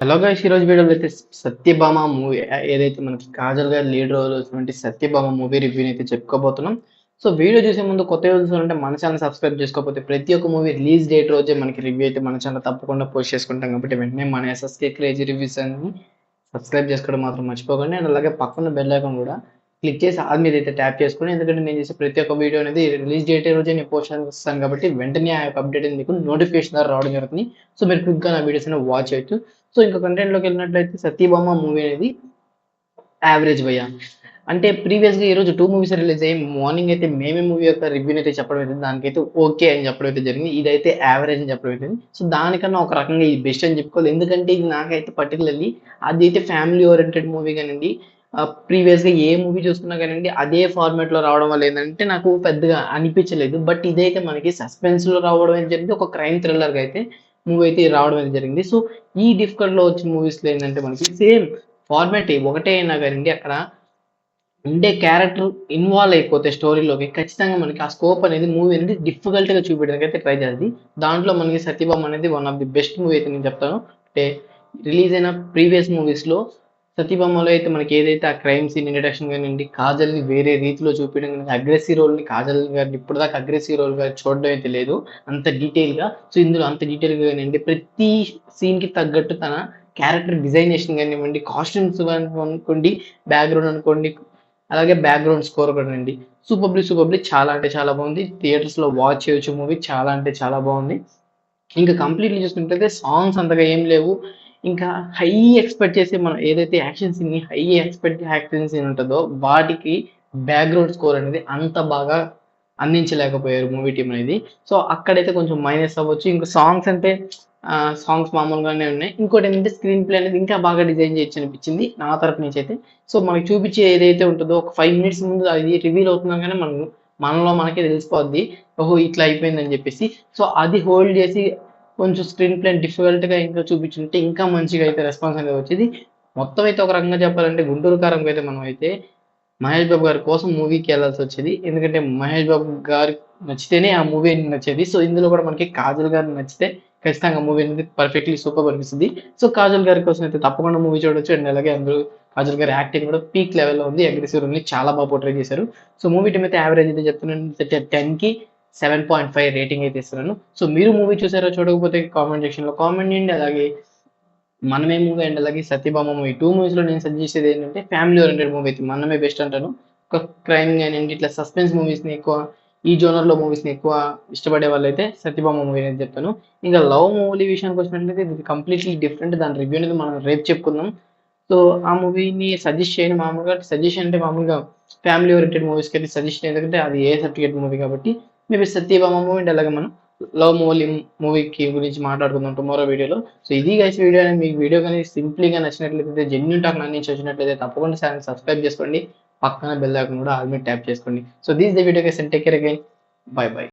Hello guys ఈరోజు వీడియోలో అయితే సత్యభామ మూవీ ఏదైతే మనకి కాజల్ గారి లీడ్ రోల్ వచ్చినటువంటి సత్యభామ మూవీ రివ్యూని అయితే చెప్పుకోబోతున్నాం. సో వీడియో చూసే ముందు కొత్త చూసుకుంటే మన ఛానల్ సబ్స్క్రైబ్ చేసుకోకపోతే ప్రతి ఒక్క మూవీ రిలీజ్ డేట్ రోజే మనకి రివ్యూ అయితే మన ఛానల్ తప్పకుండా పోస్ట్ చేసుకుంటాం. కాబట్టి వెంటనే మన S S K crazy reviews అని సబ్స్క్రైబ్ చేసుకోవడం మాత్రం మర్చిపోకండి. అండ్ అలాగే పక్కన బెల్ ఐకాన్ కూడా క్లిక్ చేసి అది మీద అయితే ట్యాప్ చేసుకుని ఎందుకంటే నేను చేసే ప్రతి ఒక్క వీడియో అనేది రిలీజ్ డేట్ రోజే నేను పోస్ట్ చేస్తాను కాబట్టి వెంటనే ఆ యొక్క అప్డేట్ అనేది మీకు నోటిఫికేషన్ ద్వారా రావడం జరుగుతుంది. సో మీరు క్విక్గా నా వీడియోస్ అనేది వాచ్ చేయొచ్చు. సో ఇంకా కంటెంట్లోకి వెళ్ళినట్లయితే సత్యభామ మూవీ అనేది యావరేజ్ భయ అంటే ప్రీవియస్గా ఈరోజు టూ మూవీస్ రిలీజ్ అయ్యి మార్నింగ్ అయితే మేమే మూవీ యొక్క రివ్యూ అయితే చెప్పడం అయితే దానికైతే ఓకే అని చెప్పడం అయితే జరిగింది. ఇదైతే యావరేజ్ అని చెప్పడం అయితే సో దానికన్నా ఒక రకంగా ఇది బెస్ట్ అని చెప్పుకోవాలి. ఎందుకంటే ఇది నాకైతే పర్టికులర్లీ అది అయితే ఫ్యామిలీ ఓరియంటెడ్ మూవీ కానివ్వండి ప్రీవియస్గా ఏ మూవీ చూసుకున్నా కానివ్వండి అదే ఫార్మాట్లో రావడం వల్ల ఏంటంటే నాకు పెద్దగా అనిపించలేదు. బట్ ఇదైతే మనకి సస్పెన్స్లో రావడం అయితే జరిగింది. ఒక క్రైమ్ థ్రిల్లర్గా అయితే మూవీ అయితే రావడం అనేది జరిగింది. సో ఈ డిఫికల్ట్లో వచ్చిన మూవీస్లో ఏంటంటే మనకి సేమ్ ఫార్మాట్ ఒకటే అయినా కానివ్వండి అక్కడ ఉండే క్యారెక్టర్ ఇన్వాల్వ్ అయిపోతే స్టోరీలోకి ఖచ్చితంగా మనకి ఆ స్కోప్ అనేది మూవీ అనేది డిఫికల్ట్గా చూపించడానికి అయితే ట్రై చేస్తుంది దాంట్లో మనకి సత్యభామ అనేది one of the best movie అయితే నేను చెప్తాను. అంటే రిలీజ్ అయిన ప్రీవియస్ మూవీస్లో సత్యభామలో అయితే మనకి ఏదైతే ఆ క్రైమ్ సీన్ ఇంట్రడక్షన్ కానివ్వండి కాజల్ని వేరే రీతిలో చూపించడం కానీ అగ్రెసివ్ రోల్ని కాజల్ గారిని ఇప్పటిదాకా అగ్రెసివ్ రోల్ గారు చూడడం అయితే లేదు. అంత డీటెయిల్గా సో ఇందులో అంత డీటెయిల్గా కానివ్వండి ప్రతి సీన్కి తగ్గట్టు తన క్యారెక్టర్ డిజైనేషన్ కానివ్వండి కాస్ట్యూమ్స్ అనుకోండి బ్యాక్గ్రౌండ్ అనుకోండి అలాగే బ్యాక్గ్రౌండ్ స్కోర్ కానివ్వండి. సూపర్లీ సూపర్లీ చాలా అంటే చాలా బాగుంది. థియేటర్స్లో వాచ్ చేయొచ్చు మూవీ చాలా అంటే చాలా బాగుంది. ఇంకా కంప్లీట్లీ చూసుకుంటే సాంగ్స్ అంతగా ఏం లేవు. ఇంకా హై ఎక్స్పెక్ట్ చేసే మనం ఏదైతే action scene high expect action scene ఉంటుందో వాటికి బ్యాక్గ్రౌండ్ స్కోర్ అనేది అంత బాగా అందించలేకపోయారు మూవీ టీం అనేది. సో అక్కడైతే కొంచెం మైనస్ అవ్వచ్చు. ఇంకా సాంగ్స్ అంటే సాంగ్స్ మామూలుగానే ఉన్నాయి. ఇంకోటి ఏంటంటే స్క్రీన్ ప్లే అనేది ఇంకా బాగా డిజైన్ చేయొచ్చు అనిపించింది నా తరపు నుంచి అయితే సో మనకి చూపించే ఏదైతే ఉంటుందో ఒక ఫైవ్ మినిట్స్ ముందు అది రివీల్ అవుతున్నా కానీ మనం మనలో మనకే తెలిసిపోద్ది. ఓహో ఇట్లా అయిపోయిందని చెప్పేసి. సో అది హోల్డ్ చేసి కొంచెం స్క్రీన్ ప్లే డిఫికల్ట్గా ఇంకా చూపించుంటే ఇంకా మంచిగా అయితే రెస్పాన్స్ అనేది వచ్చేది. మొత్తం అయితే ఒక రకంగా చెప్పాలంటే గుంటూరు కారంకి అయితే మనం అయితే మహేష్ బాబు గారి కోసం మూవీకి వెళ్ళాల్సి వచ్చేది. ఎందుకంటే మహేష్ బాబు గారికి నచ్చితేనే ఆ మూవీ నచ్చేది. సో ఇందులో కూడా మనకి కాజల్ గారు నచ్చితే ఖచ్చితంగా మూవీ అనేది పర్ఫెక్ట్లీ సూపర్ అనిపిస్తుంది. సో కాజల్ గారి కోసం అయితే తప్పకుండా మూవీ చూడొచ్చు. అండ్ అలాగే అందరూ కాజల్ గారి యాక్టింగ్ కూడా పీక్ లెవెల్లో ఉంది. అగ్రెసివ్ ఉంది చాలా బాగా పోర్ట్రేట్ చేశారు. సో మూవీ టైం అయితే యావరేజ్ అయితే చెప్తున్నాను. టెన్కి సెవెన్ పాయింట్ ఫైవ్ రేటింగ్ అయితే ఇస్తున్నాను. సో మీరు మూవీ చూసారో చూడకపోతే కామెంట్ సెక్షన్లో కామెంట్ చేయండి. అలాగే మనమే మూవీ అండ్ అలాగే సత్యభామ మూవీ టూ మూవీస్లో నేను సజెస్ట్ చేసేది ఏంటంటే ఫ్యామిలీ ఓరియంటెడ్ మూవీ అయితే మనమే బెస్ట్ అంటాను. ఒక క్రైమ్ కానివ్వండి ఇట్లా సస్పెన్స్ మూవీస్ని ఎక్కువ ఈ జోనర్లో మూవీస్ని ఎక్కువ ఇష్టపడే వాళ్ళైతే సత్యభామ మూవీ అనేది చెప్తాను. ఇంకా లవ్ మూవీ విషయానికి వచ్చినట్లయితే ఇది కంప్లీట్లీ డిఫరెంట్ దాని రివ్యూ అనేది మనం రేపు చెప్పుకుందాం. సో ఆ మూవీని సజెస్ట్ చేయను మామూలుగా. సజెషన్ అంటే మామూలుగా ఫ్యామిలీ ఓరియంటెడ్ మూవీస్కి అయితే సజెషన్ ఎందుకంటే అది ఏ సర్టిఫికేట్ మూవీ కాబట్టి మేబీ సత్యభామ మూవీ అండ్ అలాగే మనం లవ్ మూవీ మూవీకి గురించి మాట్లాడుకుందాం టుమారో వీడియోలో. సో ఇది గైస్ వీడియో అనేది మీకు వీడియో కానీ సింప్లీగా నచ్చినట్లయితే జెన్యున్ టాక్ నుంచి వచ్చినట్లయితే తప్పకుండా ఛానల్ సబ్స్క్రైబ్ చేసుకోండి. పక్కన బెల్ ఐకాన్ కూడా ఆల్మీ ట్యాప్ చేసుకోండి. So this the video guys take care again bye bye